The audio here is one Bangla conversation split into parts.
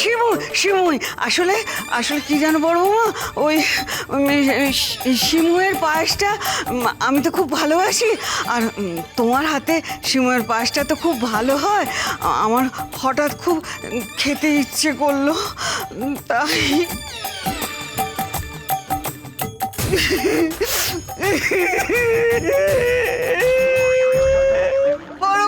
শিমু শিমুই আসলে আসলে কি জানো বড় বৌমা ওই শিমুয়ের পায়েসটা আমি তো খুব ভালোবাসি, আর তোমার হাতে শিমুয়ের পায়েসটা তো খুব ভালো হয়। আমার হঠাৎ খুব খেতে ইচ্ছে করল তাই। বড়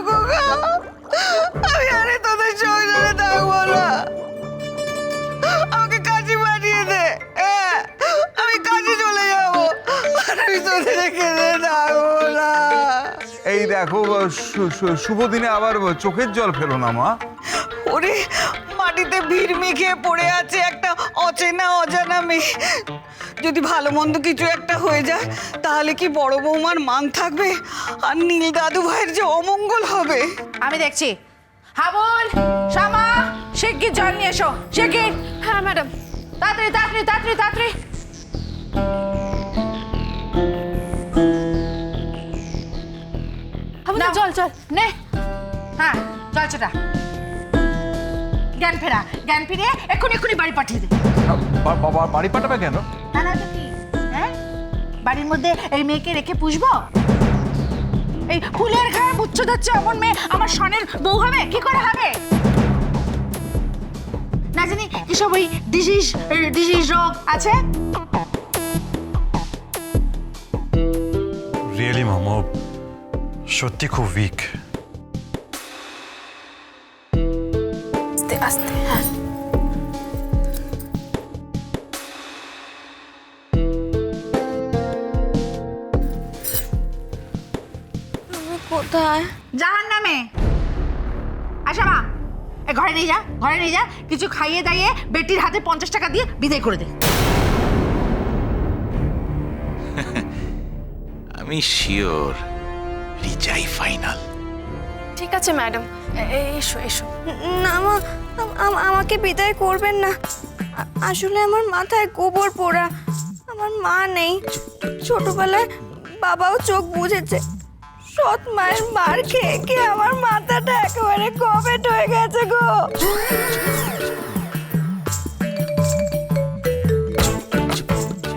দেখো শুভ দিনে আবার চোখের জল ফেলো না মা। ওরে মাটিতে ভিড় মেখে পড়ে আছে একটা অচেনা অজানা মেয়ে। যদি ভালো মন্দ কিছু একটা হয়ে যায় তাহলে কি বড় বৌমার মান থাকবে? আর নীল দাদু ভাইয়ের যে অমঙ্গল হবে? আমি দেখছি। হাবুল শ্যামা শিগগির জল নিয়ে এসো। শিগগির। হ্যাঁ ম্যাডাম। তাড়াতাড়ি তাড়াতাড়ি তাড়াতাড়ি তাড়াতাড়ি। নাও। জল জল নে। হ্যাঁ জল সেটা জ্ঞান ফেরা জ্ঞান ফিরে এক্ষুনি এক্ষুনি বাড়ি পাঠিয়ে দে। বাবা বাড়ি পাঠাবে কেন? না না তো কি হ্যাঁ? বাড়ির মধ্যে এই মেয়েকে রেখে পুষবো? এই ফুলের ঘাড় পুচ্ছ যাচ্ছে এমন মেয়ে আমার সনের বউ হবে? কি করে হবে? না জানি কিসব ওই ডিজিজ ডিজিজ রোগ আছে? সত্যি খুব উইক আস্তে আস্তে হ্যাঁ। আমি কোথায়? জাহান নামে আচ্ছা মা এ ঘরে নিয়ে যা ঘরে নিয়ে যা কিছু খাইয়ে দাইয়ে বেটির হাতে পঞ্চাশ টাকা দিয়ে বিদায় করে দে। আমি শিওর। রিচাই ফাইনাল ঠিক আছে ম্যাডাম। এসো এসো। না মা আম- আম- আমাকে বিদায় করবেন না। আসলে আমার মাথায় গোবর পোড়া। আমার মা নেই। ছোটবেলায় বাবাও চোখ বুঝেছে সৎ মায়ের মার খেয়ে খেয়ে আমার মাথাটা একেবারে কবেট হয়ে গেছে গো।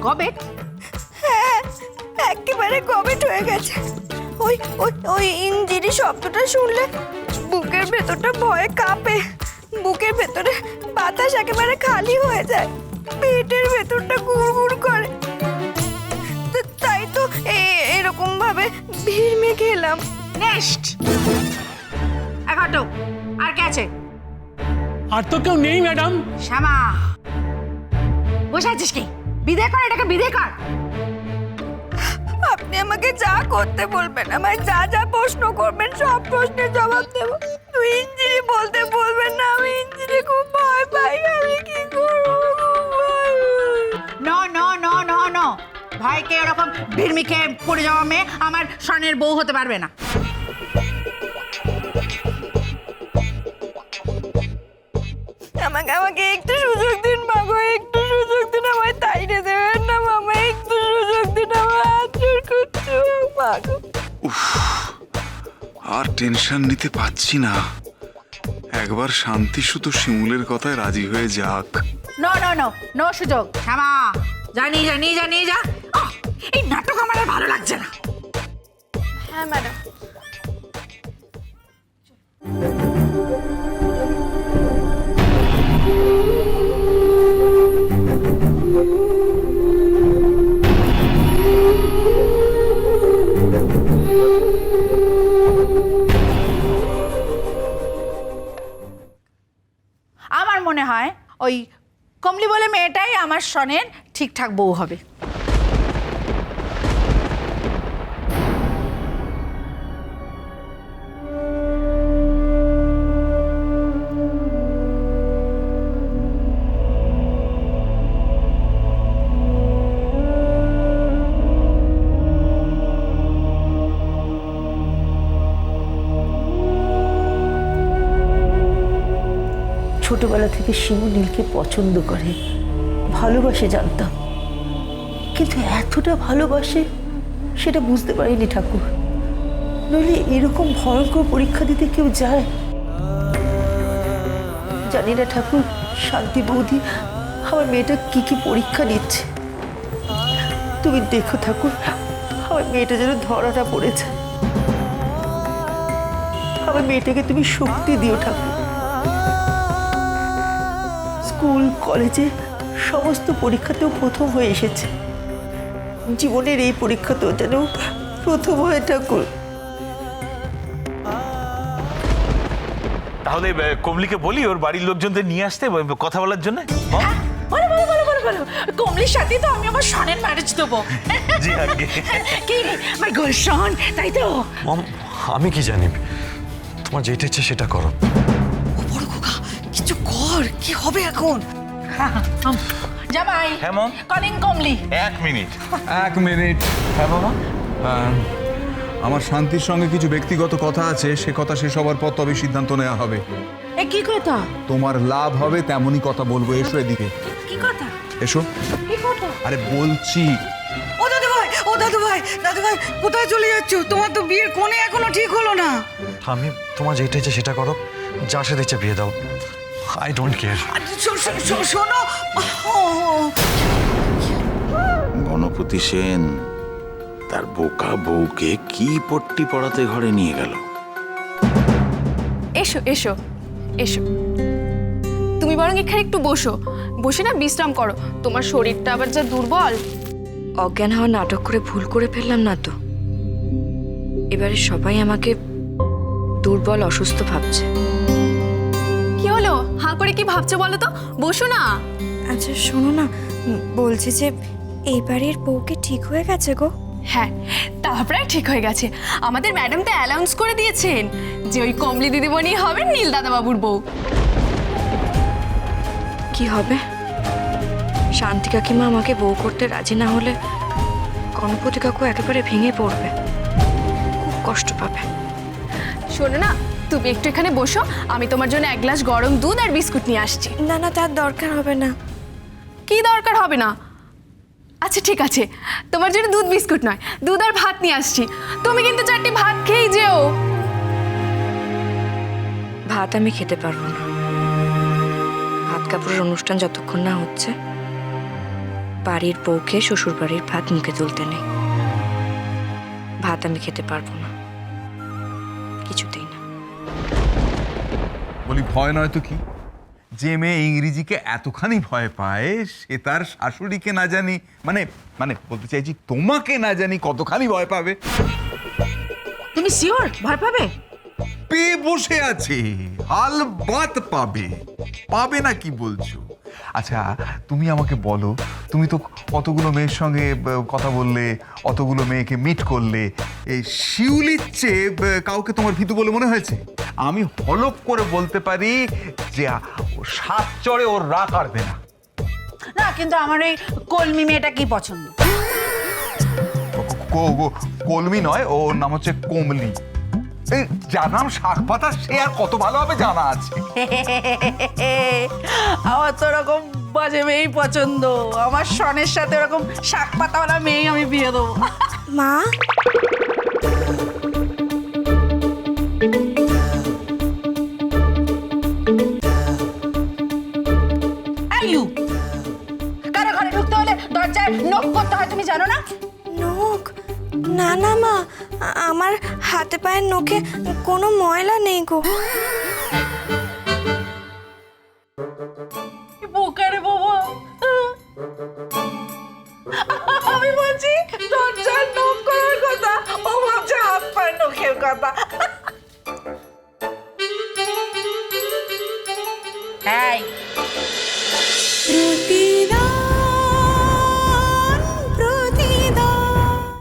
কবে হ্যাঁ একেবারে কবেট হয়ে গেছে। ওই ওই ওই ইঞ্জিরি শব্দটা শুনলে বুকের ভেতরটা ভয়ে কাঁপে। বুকের ভেতরে বাতাস একেবারে খালি হয়ে যায়। পেটের ভেতরটা গুড়গুড় করে। তো- তাই তো এ- এরকম ভাবে ভিড় মেঘে এলাম নেক্সট এগারো আর কে আছে? আর তো কেউ নেই ম্যাডাম। শ্যামা। বসে আছিস কি? বিদায় কর এটাকে বিদায় কর। আপনি আমাকে যা করতে বলবেন আমায় যা যা প্রশ্ন করবেন সব প্রশ্নের জবাব দেব। তুই ইঞ্জিনি বলতে বলবেন না আমি ইঞ্জিনি খুব ভয় পাই আমি কি করব। No no no no no ভাইকে এরকম ভিড়মিখে পড়ে যাওয়া মেয়ে আমার সনের বউ হতে পারবে না। আমাকে আমাকে একটু সুযোগ দিন মাগো একটু। মাগো আর টেনশন নিতে পাচ্ছি না। একবার শান্তি শুধু শিমুলের কথায় রাজি হয়ে যাক। নো নো নো নো সুযোগ। শ্যামা জানি জানি জানি যা আহ, এই নাটক আমার আর ভালো লাগছে না। হ্যাঁ ম্যাডাম আমার মনে হয় ওই কমলি বলে মেয়েটাই আমার সনের ঠিকঠাক বউ হবে। ছোটবেলা থেকে শিমু নীলকে পছন্দ করে, ভালোবাসে জানতাম। কিন্তু এতটা ভালোবাসে সেটা বুঝতে পারিনি ঠাকুর। নইলে এরকম ভয়ঙ্কর পরীক্ষা দিতে কেউ যায়? জানি না ঠাকুর, শান্তি বৌদি, আমার মেয়েটা কি কি পরীক্ষা নিচ্ছে? তুমি দেখো ঠাকুর, আমার মেয়েটা যেন ধরাটা পড়েছে। আমার মেয়েটাকে তুমি শক্তি দিও ঠাকুর। স্কুল কলেজে সমস্ত পরীক্ষাতেও প্রথম হয়ে এসেছে। জীবনের এই পরীক্ষাতেও যেন প্রথম হয় ঠাকুর। তাহলে কমলিকে বলি ওর বাড়ির লোকজনদের নিয়ে আসতে কথা বলার জন্য? বলো বলো বলো বলো বলো। কমলির সাথে তো আমি আমার সনের ম্যারেজ দেবো। জি আগে। কি মাই শন তাই তো? মম আমি কি জানি? তোমার যেটা ইচ্ছে সেটা করো। কর কি হবে এখন? জামাই হ্যাঁ, মম? কলিং কমলি। এক মিনিট। এক মিনিট। হ্যাঁ বাবা। আমার শান্তির সঙ্গে কিছু ব্যক্তিগত কথা আছে সে কথা শেষ হবার পর তবে সিদ্ধান্ত নেওয়া হবে। এ কি কথা? তোমার লাভ হবে তেমনই কথা বলব। এসো এদিকে। কি কথা? এসো। কি কথা? আরে বলছি। ও দাদু ভাই ও দাদু ভাই দাদু ভাই কোথায় চলে যাচ্ছ? তোমার তো বিয়ের কোণে এখনও ঠিক হলো না। আমি তোমার যেটা ইচ্ছে সেটা করো। যার সাথে ইচ্ছে বিয়ে দাও। আই ডোন্ট কেয়ার শোনো। গণপতি সেন তার বোকা বউকে কি পট্টি পড়াতে ঘরে নিয়ে গেল? এসো এসো এসো। তুমি বরং এখানে একটু বসো। বসে না বিশ্রাম করো। তোমার শরীরটা আবার যা দুর্বল। অজ্ঞান হওয়া নাটক করে ভুল করে ফেললাম না তো? এবারে সবাই আমাকে দুর্বল অসুস্থ ভাবছে। করে কি ভাবছ বলো তো? বসো না। আচ্ছা শোনো না। বলছি যে এই বাড়ির বউকে ঠিক হয়ে গেছে গো? হ্যাঁ তা প্রায় ঠিক হয়ে গেছে। আমাদের ম্যাডাম তো অ্যানাউন্স করে দিয়েছেন যে ওই কমলি দিদিমণি হবেন নীল দাদাবাবুর বউ। কি হবে? শান্তি কাকিমা আমাকে বউ করতে রাজি না হলে গণপতি কাকু একেবারে ভেঙে পড়বে। খুব কষ্ট পাবে। শোনো না তুমি একটু এখানে বসো আমি তোমার জন্য এক গ্লাস গরম দুধ আর বিস্কুট নিয়ে আসছি। না না তার দরকার হবে না। কি দরকার হবে না? আচ্ছা ঠিক আছে। তোমার জন্য দুধ বিস্কুট নয় দুধ আর ভাত নিয়ে আসছি। তুমি কিন্তু চারটি ভাত খেয়েই যেও। ভাত আমি খেতে পারব না। ভাত কাপড়ের অনুষ্ঠান যতক্ষণ না হচ্ছে বাড়ির বউকে শ্বশুর বাড়ির ভাত মুখে তুলতে নেই। ভাত আমি খেতে পারব না। বলি ভয় নয় তো কি? যে মেয়ে ইংরেজিকে এতখানি ভয় পায় সে তার শাশুড়িকে না জানি মানে মানে বলতে চাইছি তোমাকে না জানি কতখানি ভয় পাবে। তুমি শিওর ভয় পাবে? পেয়ে বসে আছে হাল বাত পাবে। পাবে না কি বলছো? আচ্ছা তুমি আমাকে বলো তুমি তো কতগুলো মেয়ের সঙ্গে কথা বললে অতগুলো মেয়েকে মিট করলে এই শিউলির চেয়ে কাউকে তোমার ভীতু বলে মনে হয়েছে? আমি হলপ করে বলতে পারি যে সাত চড়ে ওর রাগ কাটবে না। না কিন্তু আমার এই কলমি মেয়েটা কি পছন্দ? কলমি নয় ওর নাম হচ্ছে কোমলি। এই যার নাম শাক পাতা সে আর কত ভালোভাবে জানা আছে? আমার তো ওরকম বাজে মেয়েই পছন্দ। আমার সনের সাথে ওরকম শাক পাতাওয়ালা মেয়েই আমি বিয়ে দেবো। মা? আইউ কারও ঘরে ঢুকতে হলে দরজায় নক করতে হয় তুমি জানো না? নখ না না, মা, আমার হাতে পায়ের নখে কোনো ময়লা নেই গো। বোকারে বাবা আমি বলছি, দরজার নখ করার কথা, ও ভাবছে হাত পায়ের নখের কথা।